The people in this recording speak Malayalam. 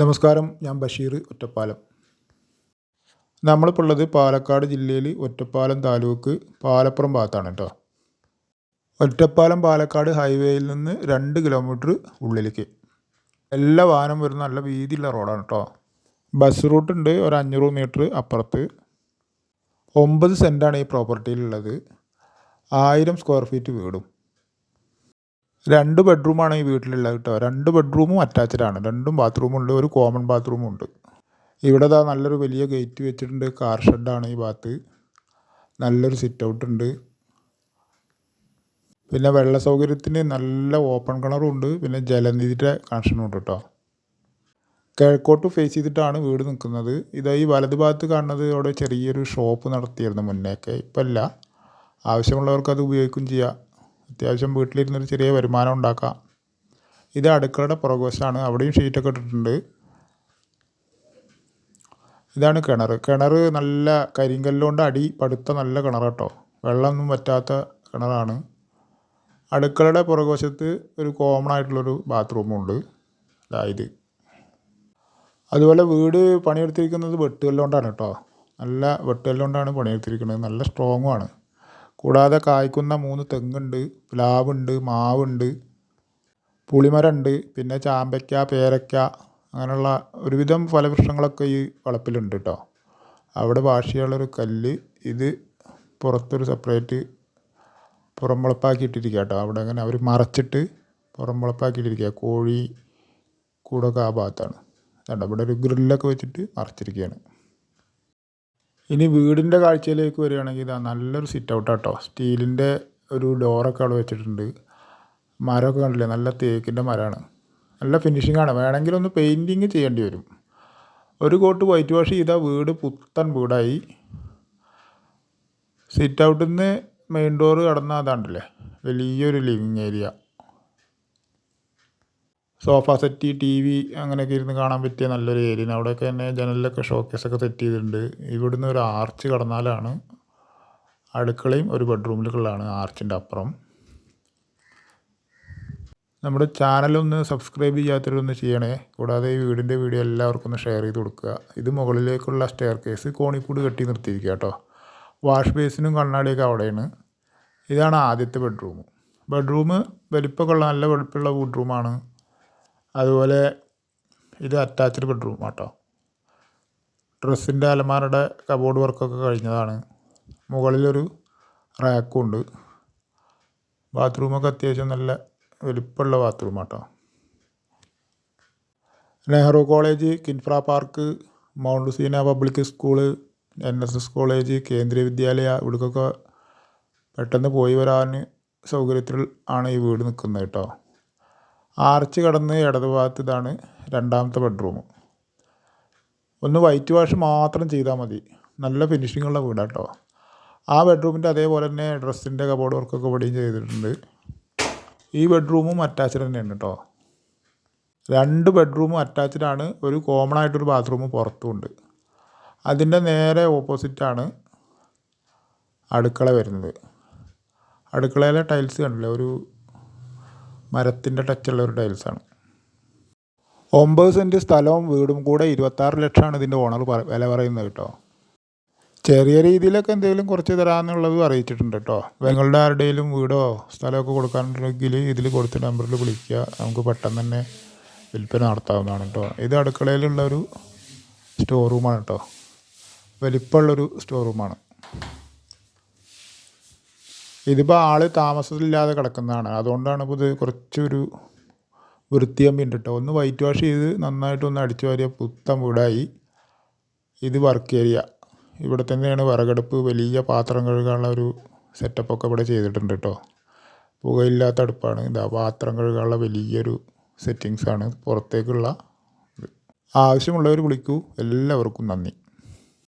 നമസ്കാരം ഞാൻ ബഷീർ ഒറ്റപ്പാലം. നമ്മളിപ്പോൾ ഉള്ളത് പാലക്കാട് ജില്ലയിൽ ഒറ്റപ്പാലം താലൂക്ക് പാലപ്പുറം ഭാഗത്താണ് കേട്ടോ ഒറ്റപ്പാലം പാലക്കാട് ഹൈവേയിൽ നിന്ന് രണ്ട് കിലോമീറ്റർ ഉള്ളിലേക്ക്. എല്ലാ വാഹനം വരുന്ന നല്ല വീതിയുള്ള റോഡാണ് കേട്ടോ ബസ് റൂട്ട് ഉണ്ട് ഒരു അഞ്ഞൂറ് മീറ്റർ അപ്പുറത്ത്. ഒമ്പത് സെന്റാണ് ഈ പ്രോപ്പർട്ടിയിലുള്ളത്. ആയിരം സ്ക്വയർ ഫീറ്റ് വീടും. രണ്ട് ബെഡ്റൂമാണ് ഈ വീട്ടിലുള്ളത് കേട്ടോ രണ്ട് ബെഡ്റൂമും അറ്റാച്ച്ഡ് ആണ്. രണ്ടും ബാത്റൂമും ഉണ്ട്. ഒരു കോമൺ ബാത്റൂമും ഉണ്ട്. ഇവിടെ ദാ നല്ലൊരു വലിയ ഗേറ്റ് വെച്ചിട്ടുണ്ട്. കാർ ഷെഡാണ് ഈ ഭാഗത്ത്. നല്ലൊരു സിറ്റ് ഔട്ട് ഉണ്ട്. പിന്നെ വെള്ള സൗകര്യത്തിന് നല്ല ഓപ്പൺ കിണറും ഉണ്ട്. പിന്നെ ജലനിധിയുടെ കണക്ഷനും ഉണ്ട് കേട്ടോ കിഴക്കോട്ട് ഫേസ് ചെയ്തിട്ടാണ് വീട് നിൽക്കുന്നത്. ഇതാ ഈ വലത് ഭാഗത്ത് കാണുന്നത് അവിടെ ചെറിയൊരു ഷോപ്പ് നടത്തിയിരുന്നു മുന്നേക്കെ. ഇപ്പം അല്ല ആവശ്യമുള്ളവർക്ക് അത് ഉപയോഗിക്കുകയും ചെയ്യാം. അത്യാവശ്യം വീട്ടിലിരുന്നൊരു ചെറിയ വരുമാനം ഉണ്ടാക്കാം. ഇത് അടുക്കളയുടെ പുറകുവശമാണ് അവിടെയും ഷീറ്റൊക്കെ ഇട്ടിട്ടുണ്ട്. ഇതാണ് കിണർ. കിണർ നല്ല കരിങ്കല്ലുകൊണ്ട് അടി പടുത്ത നല്ല കിണർ കേട്ടോ വെള്ളമൊന്നും പറ്റാത്ത കിണറാണ്. അടുക്കളയുടെ പുറകുവശത്ത് ഒരു കോമൺ ആയിട്ടുള്ളൊരു ബാത്റൂമുണ്ട് അതായത് അതുപോലെ വീട് പണിയെടുത്തിരിക്കുന്നത് വെട്ടുകല്ലുകൊണ്ടാണ് കേട്ടോ നല്ല വെട്ടുകല്ലുകൊണ്ടാണ് പണിയെടുത്തിരിക്കുന്നത്. നല്ല സ്ട്രോങ്ങുമാണ് കൂടാതെ കായ്ക്കുന്ന മൂന്ന് തെങ്ങുണ്ട് പ്ലാവുണ്ട് മാവുണ്ട് പുളിമരമുണ്ട് പിന്നെ ചാമ്പയ്ക്ക പേരയ്ക്ക അങ്ങനെയുള്ള ഒരുവിധം ഫലവൃക്ഷങ്ങളൊക്കെ ഈ വളപ്പിലുണ്ട് കേട്ടോ അവിടെ വാശിയുള്ളൊരു കല്ല് ഇത് പുറത്തൊരു സെപ്പറേറ്റ് പുറം വളപ്പാക്കിയിട്ടിരിക്കുക കേട്ടോ അവിടെ അങ്ങനെ അവർ മറച്ചിട്ട് പുറം വളപ്പാക്കിയിട്ടിരിക്കുക കോഴി കൂടൊക്കെ ആ ഭാഗത്താണ്. ഇവിടെ ഒരു ഗ്രില്ലൊക്കെ വെച്ചിട്ട് മറച്ചിരിക്കുകയാണ് ഇനി വീടിന്റെ കാഴ്ചയിലേക്ക് വരികയാണെങ്കിൽ ഇതാ നല്ലൊരു സിറ്റ് ഔട്ടാട്ടോ സ്റ്റീലിന്റെ ഒരു ഡോറൊക്കെ അവിടെ വെച്ചിട്ടുണ്ട്. മരമൊക്കെ കണ്ടില്ലേ? നല്ല തേക്കിന്റെ മരമാണ്. നല്ല ഫിനിഷിംഗ് ആണ്. വേണമെങ്കിൽ ഒന്ന് പെയിന്റിങ് ചെയ്യേണ്ടി വരും. ഒരു കോട്ട് വൈറ്റ് വാഷ് ചെയ്താൽ വീട് പുത്തൻ വീടായി. സിറ്റ് ഔട്ടിൽ നിന്ന് മെയിൻ ഡോറ് കടന്നാൽ അതാണ്ടല്ലേ വലിയൊരു living area sofa set T V അങ്ങനെയൊക്കെ ഇരുന്ന് കാണാൻ പറ്റിയ നല്ലൊരു ഏരിയ അവിടെയൊക്കെ തന്നെ ജനലിലൊക്കെ ഷോക്കേസൊക്കെ സെറ്റ് ചെയ്തിട്ടുണ്ട്. ഇവിടുന്ന് ഒരു ആർച്ച് കടന്നാലാണ് അടുക്കളയും ഒരു ബെഡ്റൂമിലേക്കുള്ളതാണ് ആർച്ചിന്റെ അപ്പുറം. നമ്മുടെ ചാനലൊന്ന് സബ്സ്ക്രൈബ് ചെയ്യാത്തവരൊന്ന് ചെയ്യണേ. കൂടാതെ ഈ വീടിന്റെ വീഡിയോ എല്ലാവർക്കും ഒന്ന് ഷെയർ ചെയ്ത് കൊടുക്കുക. ഇത് മുകളിലേക്കുള്ള സ്റ്റെയർ കേസ് കോണിക്കൂട് കെട്ടി നിർത്തിയിരിക്കുക കേട്ടോ. വാഷ് ബേസിനും കണ്ണാടിയൊക്കെ അവിടെയാണ്. ഇതാണ് ആദ്യത്തെ ബെഡ്റൂം. ബെഡ്റൂം വലിപ്പമൊക്കെ ഉള്ള നല്ല വലിപ്പമുള്ള ബെഡ്റൂമാണ് അതുപോലെ ഇത് അറ്റാച്ച്ഡ് ബെഡ്റൂം കേട്ടോ ഡ്രസ്സിന്റെ അലമാരയുടെ കബോർഡ് വർക്കൊക്കെ കഴിഞ്ഞതാണ്. മുകളിലൊരു റാക്കും ഉണ്ട്. ബാത്റൂമൊക്കെ അത്യാവശ്യം നല്ല വലിപ്പമുള്ള ബാത്റൂം കേട്ടോ Nehru college Kinfra park Mount Seena public school N S S college Kendriya Vidyalaya ഇവിടേക്കൊക്കെ പെട്ടെന്ന് പോയി വരാൻ സൗകര്യത്തിൽ ആണ് ഈ വീട് നിൽക്കുന്നത് കേട്ടോ. ആർച്ച് കടന്ന് ഇടതുഭാഗത്ത് ഇതാണ് രണ്ടാമത്തെ ബെഡ്റൂം. ഒന്ന് വൈറ്റ് വാഷ് മാത്രം ചെയ്താൽ മതി. നല്ല ഫിനിഷിങ്ങുള്ള വീടാണ് കേട്ടോ ആ ബെഡ്റൂമിന്റെ അതേപോലെ തന്നെ ഡ്രസ്സിന്റെ കബോർഡ് വർക്കൊക്കെ ഇവിടെയും ചെയ്തിട്ടുണ്ട്. ഈ ബെഡ്റൂമും അറ്റാച്ച്ഡ് തന്നെയാണ് കേട്ടോ രണ്ട് ബെഡ്റൂമും അറ്റാച്ച്ഡ് ആണ്. ഒരു കോമൺ ആയിട്ടൊരു ബാത്റൂം പുറത്തുമുണ്ട്. അതിന്റെ നേരെ ഓപ്പോസിറ്റാണ് അടുക്കള വരുന്നത്. അടുക്കളയിലെ ടൈൽസ് കണ്ടില്ലേ? ഒരു മരത്തിന്റെ ടച്ചുള്ള ഒരു ടൈൽസാണ് ഒമ്പത് സെന്റ് സ്ഥലവും വീടും കൂടെ ഇരുപത്താറ് ലക്ഷമാണ് ഇതിന്റെ ഓണർ വില പറയുന്നത് കേട്ടോ. ചെറിയ രീതിയിലൊക്കെ എന്തെങ്കിലും കുറച്ച് തരാമെന്നുള്ളത് അറിയിച്ചിട്ടുണ്ട് കേട്ടോ. നിങ്ങളുടെ ആരുടെയും വീടോ സ്ഥലമൊക്കെ കൊടുക്കാനുണ്ടെങ്കിൽ ഇതിൽ കൊടുത്ത നമ്പറിൽ വിളിക്കുക. നമുക്ക് പെട്ടെന്ന് തന്നെ വിൽപ്പന നടത്താവുന്നതാണ് കേട്ടോ. ഇത് അടുക്കളയിലുള്ള ഒരു സ്റ്റോർ റൂമാണ് കേട്ടോ. വലിപ്പമുള്ളൊരു സ്റ്റോർ റൂമാണ് ഇതിപ്പോൾ ആൾ താമസമില്ലാതെ കിടക്കുന്നതാണ്. അതുകൊണ്ടാണ് ഇപ്പോൾ ഇത് കുറച്ചൊരു വൃത്തിയാൻ വേണ്ടിയിട്ട് ഒന്ന് വൈറ്റ് വാഷ് ചെയ്ത് നന്നായിട്ടൊന്ന് അടിച്ചു വാരിയ പുത്തൻ വീടായി. ഇത് വർക്ക് ഏരിയ ഇവിടെ തന്നെയാണ് വിറകടുപ്പ് വലിയ പാത്രം കഴുകാനുള്ള ഒരു സെറ്റപ്പൊക്കെ ഇവിടെ ചെയ്തിട്ടുണ്ട് കേട്ടോ. പുകയില്ലാത്ത അടുപ്പാണ്. ഇതാ പാത്രം കഴുകാനുള്ള വലിയൊരു സെറ്റിങ്സാണ് പുറത്തേക്കുള്ള. ആവശ്യമുള്ളവർ വിളിക്കൂ. എല്ലാവർക്കും നന്ദി.